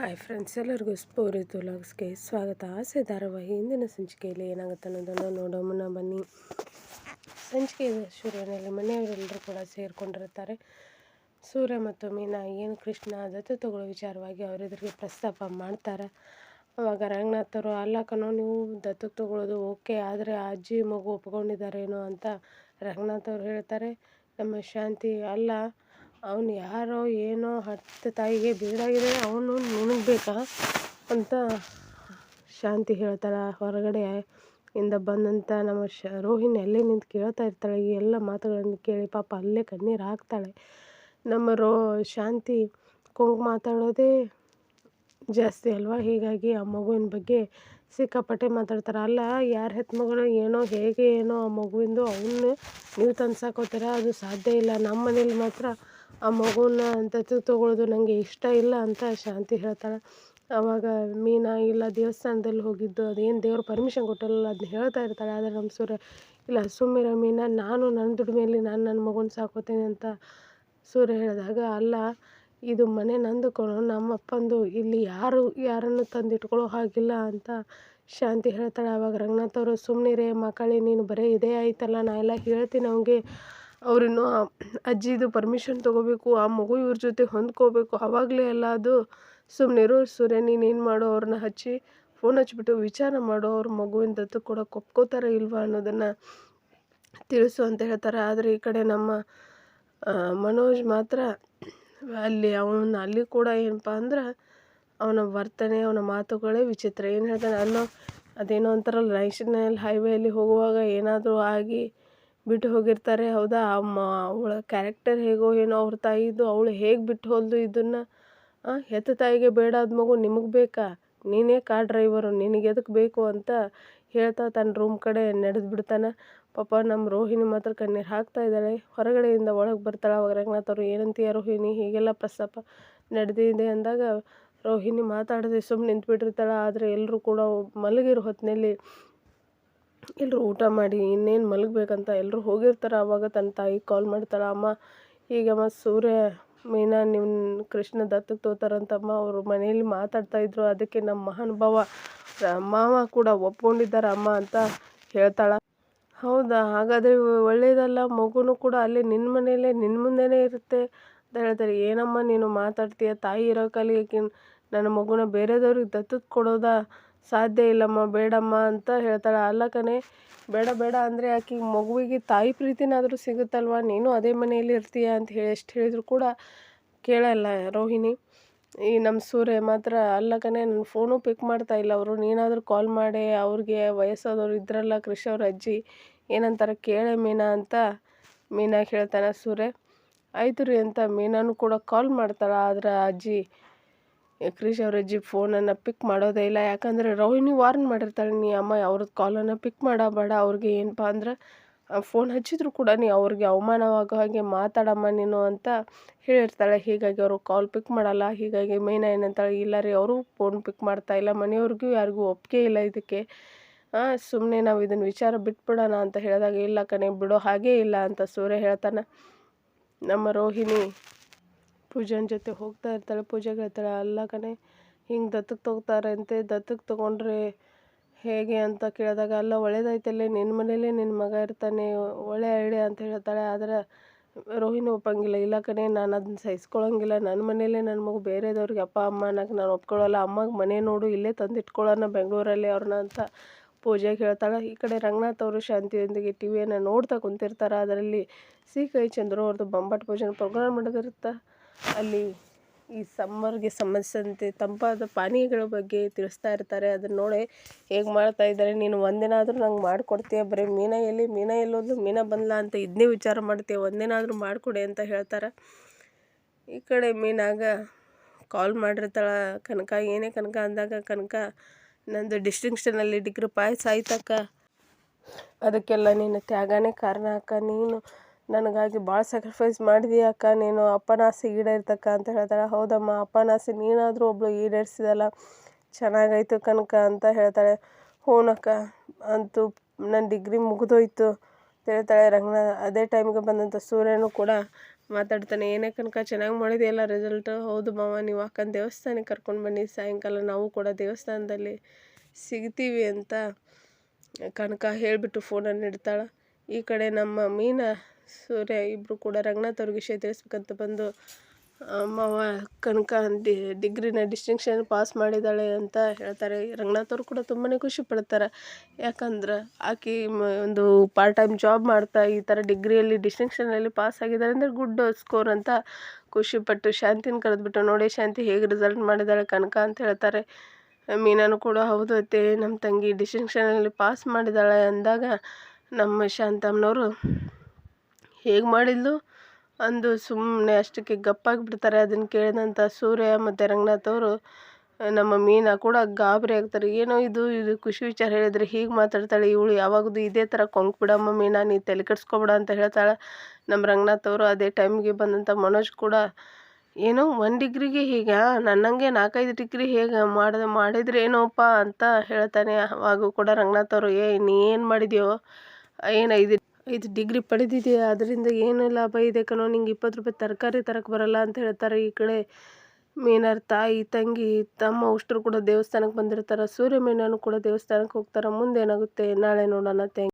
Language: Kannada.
ಹಾಯ್ ಫ್ರೆಂಡ್ಸ್, ಎಲ್ಲರಿಗೂ ಸ್ಪೂರಿ ತುಲಾಗ್ಸ್ಗೆ ಸ್ವಾಗತ. ಆಸೆ ಧಾರಾವಾಹಿ ಇಂದಿನ ಸಂಚಿಕೆಯಲ್ಲಿ ಏನಾಗುತ್ತೆ ಅನ್ನೋದನ್ನು ನೋಡೋ ಮುನ್ನ ಬನ್ನಿ. ಸಂಚಿಕೆ ಶುರುವಿನಲ್ಲಿ ಮನೆಯವರೆಲ್ಲರೂ ಕೂಡ ಸೇರಿಕೊಂಡಿರ್ತಾರೆ ಸೂರ್ಯ ಮತ್ತು ಮೀನಾ ಏನು ಕೃಷ್ಣ ದತ್ತು ತಗೊಳ್ಳೋ ವಿಚಾರವಾಗಿ ಅವರೆದುರಿಗೆ ಪ್ರಸ್ತಾಪ ಮಾಡ್ತಾರೆ. ಅವಾಗ ರಂಗನಾಥರು ಅಲ್ಲ ನೀವು ದತ್ತಕ್ಕೆ ತಗೊಳ್ಳೋದು ಓಕೆ, ಆದರೆ ಅಜ್ಜಿ ಮಗು ಒಪ್ಕೊಂಡಿದ್ದಾರೇನೋ ಅಂತ ರಂಗನಾಥ್ ಅವ್ರು ಹೇಳ್ತಾರೆ. ನಮ್ಮ ಶಾಂತಿ ಅಲ್ಲ. ಅವನು ಯಾರೋ ಏನೋ ಹತ್ತು ತಾಯಿಗೆ ಬೀಡಾಗಿದೆ, ಅವನು ನಿನಗೆ ಬೇಕಾ ಅಂತ ಶಾಂತಿ ಹೇಳ್ತಾಳೆ. ಹೊರಗಡೆ ಇಂದ ಬಂದಂಥ ನಮ್ಮ ಶ, ರೋಹಿಣಿ ಅಲ್ಲೇ ನಿಂತು ಕೇಳ್ತಾ ಇರ್ತಾಳೆ. ಈ ಎಲ್ಲ ಮಾತುಗಳನ್ನು ಕೇಳಿ ಪಾಪ ಅಲ್ಲೇ ಕಣ್ಣೀರು ಹಾಕ್ತಾಳೆ. ನಮ್ಮ ರೋ, ಶಾಂತಿ ಕೊಂಗ್ ಮಾತಾಡೋದೇ ಜಾಸ್ತಿ ಅಲ್ವಾ? ಹೀಗಾಗಿ ಆ ಮಗುವಿನ ಬಗ್ಗೆ ಸಿಕ್ಕಾಪಟ್ಟೆ ಮಾತಾಡ್ತಾರೆ. ಅಲ್ಲ, ಯಾರ ಹೆತ್ತ ಮಗಳು ಏನೋ, ಹೇಗೆ ಏನೋ ಆ ಮಗುವಿಂದು ಅವನ್ನ ನೀವು ತಂದು ಅದು ಸಾಧ್ಯ ಇಲ್ಲ. ನಮ್ಮ ಮನೇಲಿ ಮಾತ್ರ ಆ ಮಗುನ ದತ್ತು ತಗೊಳ್ಳೋದು ನನಗೆ ಇಷ್ಟ ಇಲ್ಲ ಅಂತ ಶಾಂತಿ ಹೇಳ್ತಾಳೆ. ಆವಾಗ ಮೀನಾ, ಇಲ್ಲ ದೇವಸ್ಥಾನದಲ್ಲಿ ಹೋಗಿದ್ದು, ಅದೇನು ದೇವ್ರು ಪರ್ಮಿಷನ್ ಕೊಟ್ಟಲ್ಲ ಅದನ್ನ ಹೇಳ್ತಾ ಇರ್ತಾಳೆ. ಆದರೆ ನಮ್ಮ ಸೂರ್ಯ, ಇಲ್ಲ ಸುಮ್ಮಿರ ಮೀನಾ, ನಾನು ನನ್ನ ದುಡಿಮೆಯಲ್ಲಿ ನಾನು ನನ್ನ ಮಗುನ ಸಾಕೋತೀನಿ ಅಂತ ಸೂರ್ಯ ಹೇಳಿದಾಗ, ಅಲ್ಲ, ಇದು ಮನೆ ನಂದು ನಮ್ಮ ಅಪ್ಪಂದು ಇಲ್ಲಿ ಯಾರು, ಯಾರನ್ನು ತಂದಿಟ್ಕೊಳ್ಳೋ ಹಾಗಿಲ್ಲ ಅಂತ ಶಾಂತಿ ಹೇಳ್ತಾಳೆ. ಆವಾಗ ರಂಗನಾಥ್ ಅವರು ಸುಮ್ಮನಿರೇ ಮಕ್ಕಳೇ, ನೀನು ಬರೀ ಇದೇ ಆಯ್ತಲ್ಲ, ನಾ ಎಲ್ಲ ಹೇಳ್ತೀನಿ ಅವ್ನಿಗೆ. ಅವ್ರಿನ್ನೂ ಅಜ್ಜಿದು ಪರ್ಮಿಷನ್ ತೊಗೋಬೇಕು, ಆ ಮಗು ಇವ್ರ ಜೊತೆ ಹೊಂದ್ಕೋಬೇಕು ಆವಾಗಲೇ ಎಲ್ಲ ಅದು. ಸುಮ್ಮನೆ ಇರೋ ಸೂರ್ಯ ನೀನೇನು ಮಾಡು, ಅವ್ರನ್ನ ಹಚ್ಚಿ ಫೋನ್ ಹಚ್ಚಿಬಿಟ್ಟು ವಿಚಾರ ಮಾಡು, ಅವ್ರ ಮಗುವಿನ ದತ್ತು ಕೂಡ ಒಪ್ಕೋತಾರ ಇಲ್ವಾ ಅನ್ನೋದನ್ನು ತಿಳಿಸು ಅಂತ ಹೇಳ್ತಾರೆ. ಆದರೆ ಈ ಕಡೆ ನಮ್ಮ ಮನೋಜ್ ಮಾತ್ರ ಅಲ್ಲಿ ಅವನ, ಅಲ್ಲಿ ಕೂಡ ಏನಪ್ಪ ಅಂದ್ರೆ ಅವನ ವರ್ತನೆ, ಅವನ ಮಾತುಗಳೇ ವಿಚಿತ್ರ. ಏನು ಹೇಳ್ತಾನೆ, ಅಲ್ಲೋ, ಅದೇನೋ ಅಂತಾರಲ್ಲ ನ್ಯಾಷನಲ್ ಹೈವೇಲಿ ಹೋಗುವಾಗ ಏನಾದರೂ ಆಗಿ ಬಿಟ್ಟು ಹೋಗಿರ್ತಾರೆ. ಹೌದಾ? ಅಮ್ಮ, ಅವಳ ಕ್ಯಾರೆಕ್ಟರ್ ಹೇಗೋ ಏನೋ ಅವ್ರ ತಾಯಿದು, ಅವಳು ಹೇಗೆ ಬಿಟ್ಟು ಹೋದ್ಲು ಇದನ್ನು? ಹೆತ್ತ ತಾಯಿಗೆ ಬೇಡ ಅದು ಮಗು ನಿಮಗೆ ಬೇಕಾ? ನೀನೇ ಕಾರ್ ಡ್ರೈವರು ನಿನಗೆ ಎದಕ್ಕೆ ಬೇಕು ಅಂತ ಹೇಳ್ತಾ ತನ್ನ ರೂಮ್ ಕಡೆ ನಡೆದು ಬಿಡ್ತಾನೆ. ಪಾಪ ನಮ್ಮ ರೋಹಿಣಿ ಮಾತ್ರ ಕಣ್ಣೀರು ಹಾಕ್ತಾ ಇದ್ದಾಳೆ. ಹೊರಗಡೆಯಿಂದ ಒಳಗೆ ಬರ್ತಾಳೆ ಅವಾಗ ರಂಗನಾಥ್ ಅವರು, ಏನಂತೀಯ ರೋಹಿಣಿ? ಹೀಗೆಲ್ಲ ಪ್ರಸ್ತಾಪ ನಡೆದಿದೆ ಅಂದಾಗ ರೋಹಿಣಿ ಮಾತಾಡದೆ ಸುಮ್ಮನೆ ನಿಂತ್ಬಿಟ್ಟಿರ್ತಾಳೆ. ಆದರೆ ಎಲ್ಲರೂ ಕೂಡ ಮಲಗಿರೋ ಹೊತ್ತಿನಲ್ಲಿ ಎಲ್ಲರೂ ಊಟ ಮಾಡಿ, ಇನ್ನೇನು ಮಲಗಬೇಕಂತ ಎಲ್ಲರೂ ಹೋಗಿರ್ತಾರೆ. ಆವಾಗ ತನ್ನ ತಾಯಿಗೆ ಕಾಲ್ ಮಾಡ್ತಾಳೆ, ಅಮ್ಮ ಅಮ್ಮ ಸೂರ್ಯ, ಮೀನಾ ನಿಮ್ಮ ಕೃಷ್ಣ ದತ್ತಕ್ಕೆ ತೋತಾರಂತಮ್ಮ. ಅವರು ಮನೆಯಲ್ಲಿ ಮಾತಾಡ್ತಾಯಿದ್ರು ಅದಕ್ಕೆ ನಮ್ಮ ಮಹಾನುಭಾವ ಮಾವ ಕೂಡ ಒಪ್ಕೊಂಡಿದ್ದಾರೆ ಅಮ್ಮ ಅಂತ ಹೇಳ್ತಾಳೆ. ಹೌದಾ? ಹಾಗಾದರೆ ಒಳ್ಳೆಯದಲ್ಲ ಮಗುನೂ ಕೂಡ ಅಲ್ಲೇ ನಿನ್ನ ಮನೆಯಲ್ಲೇ ನಿನ್ನ ಮುಂದೆನೇ ಇರುತ್ತೆ ಅಂತ ಹೇಳ್ತಾರೆ. ಏನಮ್ಮ ನೀನು ಮಾತಾಡ್ತೀಯ? ತಾಯಿ ಇರೋ ಕಾಲಿಗೆ ನನ್ನ ಮಗುನ ಬೇರೆದವ್ರಿಗೆ ದತ್ತಕ್ಕೆ ಕೊಡೋದಾ? ಸಾಧ್ಯ ಇಲ್ಲಮ್ಮ, ಬೇಡಮ್ಮ ಅಂತ ಹೇಳ್ತಾಳೆ. ಅಲ್ಲ ಕಣೆ, ಬೇಡ ಬೇಡ ಅಂದರೆ ಆಕೆ ಮಗುವಿಗೆ ತಾಯಿ ಪ್ರೀತಿನಾದರೂ ಸಿಗುತ್ತಲ್ವ? ನೀನು ಅದೇ ಮನೆಯಲ್ಲಿ ಇರ್ತೀಯ ಅಂತ ಹೇಳಿ ಎಷ್ಟು ಹೇಳಿದರೂ ಕೂಡ ಕೇಳಲ್ಲ ರೋಹಿಣಿ. ಈ ನಮ್ಮ ಸೂರ್ಯ ಮಾತ್ರ ಅಲ್ಲ ಕಣೆ ನನ್ನ ಫೋನು ಪಿಕ್ ಮಾಡ್ತಾ ಇಲ್ಲ. ಅವರು ನೀನಾದರೂ ಕಾಲ್ ಮಾಡಿ, ಅವ್ರಿಗೆ ವಯಸ್ಸಾದವ್ರು ಇದ್ರಲ್ಲ, ಕೃಷಿ ಅವ್ರ ಅಜ್ಜಿ, ಏನಂತಾರೆ ಕೇಳೆ ಮೀನಾ ಅಂತ ಮೀನಾ ಹೇಳ್ತಾನೆ ಸೂರ್ಯ. ಆಯ್ತು ರೀ ಅಂತ ಮೀನಾನು ಕೂಡ ಕಾಲ್ ಮಾಡ್ತಾಳೆ. ಆದ್ರೆ ಅಜ್ಜಿ ಕ್ರಿಶ್ ಅವ್ರ ಅಜ್ಜಿ ಫೋನನ್ನು ಪಿಕ್ ಮಾಡೋದೇ ಇಲ್ಲ. ಯಾಕಂದರೆ ರೋಹಿಣಿ ವಾರ್ನ್ ಮಾಡಿರ್ತಾಳೆ, ನೀ ಅಮ್ಮ ಅವ್ರದ್ದು ಕಾಲನ್ನು ಪಿಕ್ ಮಾಡಬೇಡ ಅವ್ರಿಗೆ ಏನಪ್ಪ ಅಂದ್ರೆ ಫೋನ್ ಹಚ್ಚಿದ್ರು ಕೂಡ ನೀ ಅವ್ರಿಗೆ ಅವಮಾನವಾಗೋ ಹಾಗೆ ಮಾತಾಡಮ್ಮ ನೀನು ಅಂತ ಹೇಳಿರ್ತಾಳೆ. ಹೀಗಾಗಿ ಅವರು ಕಾಲ್ ಪಿಕ್ ಮಾಡಲ್ಲ. ಹೀಗಾಗಿ ಮೇನ ಏನಂತಾಳೆ, ಇಲ್ಲ ರೀ, ಅವರು ಫೋನ್ ಪಿಕ್ ಮಾಡ್ತಾ ಇಲ್ಲ. ಮನೆಯವ್ರಿಗೂ ಯಾರಿಗೂ ಒಪ್ಪಿಗೆ ಇಲ್ಲ ಇದಕ್ಕೆ. ಸುಮ್ಮನೆ ನಾವು ಇದನ್ನು ವಿಚಾರ ಬಿಟ್ಬಿಡೋಣ ಅಂತ ಹೇಳಿದಾಗ, ಇಲ್ಲ ಕಣೆ, ಬಿಡೋ ಹಾಗೇ ಇಲ್ಲ ಅಂತ ಸೂರ್ಯ ಹೇಳ್ತಾನೆ. ನಮ್ಮ ರೋಹಿಣಿ ಪೂಜಾನ ಜೊತೆ ಹೋಗ್ತಾ ಇರ್ತಾಳೆ, ಪೂಜೆಗೆ ಹೇಳ್ತಾಳೆ, ಅಲ್ಲ ಕಣೆ, ಹಿಂಗೆ ದತ್ತಕ್ಕೆ ತಗೋತಾರೆ ಅಂತೆ ದತ್ತಕ್ಕೆ ತಗೊಂಡ್ರೆ ಹೇಗೆ ಅಂತ ಕೇಳಿದಾಗ, ಅಲ್ಲ ಒಳ್ಳೇದಾಯ್ತಲ್ಲೇ ನಿನ್ನ ಮನೇಲೇ ನಿನ್ನ ಮಗ ಇರ್ತಾನೆ, ಒಳ್ಳೆ ಐಡಿಯಾ ಅಂತ ಹೇಳ್ತಾಳೆ, ಆದರೆ ರೋಹಿಣಿ ಒಪ್ಪಂಗಿಲ್ಲ. ಇಲ್ಲ ಕಣೆ, ನಾನು ಅದನ್ನ ಸಹಿಸ್ಕೊಳಂಗಿಲ್ಲ. ನನ್ನ ಮನೇಲೇ ನನ್ನ ಮಗು ಬೇರೆದವ್ರಿಗೆ ಅಪ್ಪ, ಅಮ್ಮ ನಾನು ಒಪ್ಕೊಳ್ಳಲ್ಲ ಅಮ್ಮಗೆ ಮನೆ ನೋಡು, ಇಲ್ಲೇ ತಂದು ಇಟ್ಕೊಳ್ಳೋಣ ಬೆಂಗಳೂರಲ್ಲಿ ಅವ್ರನ್ನ ಅಂತ ಪೂಜೆಗೆ ಹೇಳ್ತಾಳೆ. ಈ ಕಡೆ ರಂಗನಾಥ್ ಅವರು ಶಾಂತಿಯೊಂದಿಗೆ ಟಿ ವಿಯನ್ನು ನೋಡ್ತಾ ಕುಂತಿರ್ತಾರೆ. ಅದರಲ್ಲಿ ಸಿ. ಕೈ. ಚಂದ್ರು ಅವ್ರದ್ದು ಬೊಂಬಾಟ್ ಪೂಜೆನ ಪ್ರೋಗ್ರಾಮ್ ಮಾಡೋದಿರುತ್ತೆ ಅಲ್ಲಿ ಈ ಸಮ್ಮರ್ಗೆ ಸಂಬಂಧಿಸಿದಂತೆ ತಂಪಾದ ಪಾನೀಯಗಳ ಬಗ್ಗೆ ತಿಳಿಸ್ತಾ ಇರ್ತಾರೆ. ಅದನ್ನು ನೋಡಿ ಹೇಗೆ ಮಾಡ್ತಾ ಇದ್ದಾರೆ. ನೀನು ಒಂದಿನ ಆದರೂ ನಂಗೆ ಮಾಡಿಕೊಡ್ತೀಯ. ಬರೀ ಮೀನ ಎಲ್ಲಿ? ಮೀನ ಎಲ್ಲೋದು ಮೀನ ಬಂದ್ಲಾ ಅಂತ ಇದನ್ನೇ ವಿಚಾರ ಮಾಡ್ತೀಯ. ಒಂದಿನ ಆದರೂ ಮಾಡಿಕೊಡಿ ಅಂತ ಹೇಳ್ತಾರೆ. ಈ ಕಡೆ ಮೀನಾಗ ಕಾಲ್ ಮಾಡಿರ್ತಾಳೆ ಕನಕ. ಏನೇ ಕನಕ ಅಂದಾಗ ಕನಕ, ನಂದು ಡಿಸ್ಟಿಂಕ್ಷನಲ್ಲಿ ಡಿಗ್ರಿ ಪಾಸ್ ಆಯ್ತಕ್ಕ. ಅದಕ್ಕೆಲ್ಲ ನೀನು ತ್ಯಾಗನೇ ಕಾರಣ ಅಕ್ಕ. ನೀನು ನನಗಾಗಿ ಭಾಳ ಸ್ಯಾಕ್ರಿಫೈಸ್ ಮಾಡಿದೀಯ ಅಕ್ಕ. ನೀನು ಅಪ್ಪನ ಆಸೆ ಈಡೇರ್ತಕ್ಕ ಅಂತ ಹೇಳ್ತಾಳೆ. ಹೌದಮ್ಮ, ಅಪ್ಪನ ಆಸೆ ನೀನಾದರೂ ಒಬ್ಬಳು ಈಡೇರಿಸಿದಲ್ಲ, ಚೆನ್ನಾಗಾಯ್ತು ಕನಕ ಅಂತ ಹೇಳ್ತಾಳೆ. ಹೋನಕ್ಕ, ಅಂತೂ ನನ್ನ ಡಿಗ್ರಿ ಮುಗಿದೋಯ್ತು ಅಂತ ಹೇಳ್ತಾಳೆ ರಂಗನ. ಅದೇ ಟೈಮ್ಗೆ ಬಂದಂಥ ಸೂರ್ಯನು ಕೂಡ ಮಾತಾಡ್ತಾನೆ, ಏನೇ ಕನಕ, ಚೆನ್ನಾಗಿ ಮಾಡಿದೆಯಲ್ಲ ರಿಸಲ್ಟು ಹೌದು ಮಾವ, ನೀವು ಅಕ್ಕನ ದೇವಸ್ಥಾನಕ್ಕೆ ಕರ್ಕೊಂಡು ಬನ್ನಿ. ಸಾಯಂಕಾಲ ನಾವು ಕೂಡ ದೇವಸ್ಥಾನದಲ್ಲಿ ಸಿಗ್ತೀವಿ ಅಂತ ಕನಕ ಹೇಳಿಬಿಟ್ಟು ಫೋನನ್ನು ಇಡ್ತಾಳೆ. ಈ ಕಡೆ ನಮ್ಮ ಮೀನಾ ಸೂರ್ಯ ಇಬ್ಬರು ಕೂಡ ರಂಗನಾಥ್ ಅವ್ರಿಗೆ ವಿಷಯ ತಿಳಿಸ್ಬೇಕಂತ ಬಂದು ಮಾವ ಕನಕ ಡಿ, ಡಿಗ್ರಿನ ಡಿಸ್ಟಿಂಕ್ಷನ್ ಪಾಸ್ ಮಾಡಿದ್ದಾಳೆ ಅಂತ ಹೇಳ್ತಾರೆ. ರಂಗನಾಥ್ ಅವರು ಕೂಡ ತುಂಬಾ ಖುಷಿ ಪಡ್ತಾರೆ. ಯಾಕಂದ್ರೆ ಆಕೆ ಒಂದು ಪಾರ್ಟ್ ಟೈಮ್ ಜಾಬ್ ಮಾಡ್ತಾ ಈ ಥರ ಡಿಗ್ರಿಯಲ್ಲಿ ಡಿಸ್ಟಿಂಕ್ಷನಲ್ಲಿ ಪಾಸ್ ಆಗಿದ್ದಾಳೆ ಅಂದರೆ ಗುಡ್ ಸ್ಕೋರ್ ಅಂತ ಖುಷಿಪಟ್ಟು ಶಾಂತಿನ ಕರೆದ್ಬಿಟ್ಟು, ನೋಡಿ ಶಾಂತಿ ಹೇಗೆ ರಿಸಲ್ಟ್ ಮಾಡಿದ್ದಾಳೆ ಕನಕ ಅಂತ ಹೇಳ್ತಾರೆ. ಮೀನಾನು ಕೂಡ, ಹೌದು ಅತ್ತೆ ನಮ್ಮ ತಂಗಿ ಡಿಸ್ಟಿಂಕ್ಷನಲ್ಲಿ ಪಾಸ್ ಮಾಡಿದ್ದಾಳೆ ಅಂದಾಗ ನಮ್ಮ ಶಾಂತಮ್ಮನವರು ಹೇಗೆ ಮಾಡಿದ್ಲು? ಅಂದು ಸುಮ್ಮನೆ ಅಷ್ಟಕ್ಕೆ ಗಪ್ಪಾಗಿಬಿಡ್ತಾರೆ. ಅದನ್ನು ಕೇಳಿದಂಥ ಸೂರ್ಯ ಮತ್ತು ರಂಗನಾಥ್ ಅವರು, ನಮ್ಮ ಮೀನಾ ಕೂಡ ಗಾಬರಿ ಆಗ್ತಾರೆ. ಏನೋ ಇದು ಇದು ಖುಷಿ ವಿಚಾರ ಹೇಳಿದರೆ ಹೀಗೆ ಮಾತಾಡ್ತಾಳೆ. ಇವಳು ಯಾವಾಗದು ಇದೇ ಥರ ಕೊಂಕ್ ಮೀನಾ ನೀ ತಲೆ ಕೆಡಿಸ್ಕೊಬಿಡ ಅಂತ ಹೇಳ್ತಾಳೆ. ನಮ್ಮ ರಂಗನಾಥ್ ಅವರು ಅದೇ ಟೈಮ್ಗೆ ಬಂದಂಥ ಮನೋಜ್ ಕೂಡ ಏನೋ ಒನ್ ಡಿಗ್ರಿಗೆ ಹೀಗೆ? ನನ್ನಂಗೆ ನಾಲ್ಕೈದು ಡಿಗ್ರಿ ಹೇಗೆ ಮಾಡಿದ ಮಾಡಿದ್ರೆ ಏನೋಪ್ಪ ಅಂತ ಹೇಳ್ತಾನೆ. ಆವಾಗೂ ಕೂಡ ರಂಗನಾಥ್ ಅವರು ಏ ನೀ ಏನು ಮಾಡಿದ್ಯೋ? ಏನು ಐದು ಐದು ಡಿಗ್ರಿ ಪಡೆದಿದೆಯಾ, ಅದರಿಂದ ಏನು ಲಾಭ ಇದೆ ಕಣೋ? ನಿಂಗೆ ಇಪ್ಪತ್ತು ರೂಪಾಯಿ ತರಕಾರಿ ತರಕ್ಕೆ ಬರಲ್ಲ ಅಂತ ಹೇಳ್ತಾರೆ ಈ ಕಡೆ ಮೀನಾರ್ ತಾಯಿ, ತಂಗಿ, ತಮ್ಮ ಅವಷ್ಟ್ರು ಕೂಡ ದೇವಸ್ಥಾನಕ್ಕೆ ಬಂದಿರ್ತಾರೆ. ಸೂರ್ಯ ಮೀನಾನು ಕೂಡ ದೇವಸ್ಥಾನಕ್ಕೆ ಹೋಗ್ತಾರೆ. ಮುಂದೇನಾಗುತ್ತೆ? ನಾಳೆ ನೋಡೋಣ. ಥ್ಯಾಂಕ್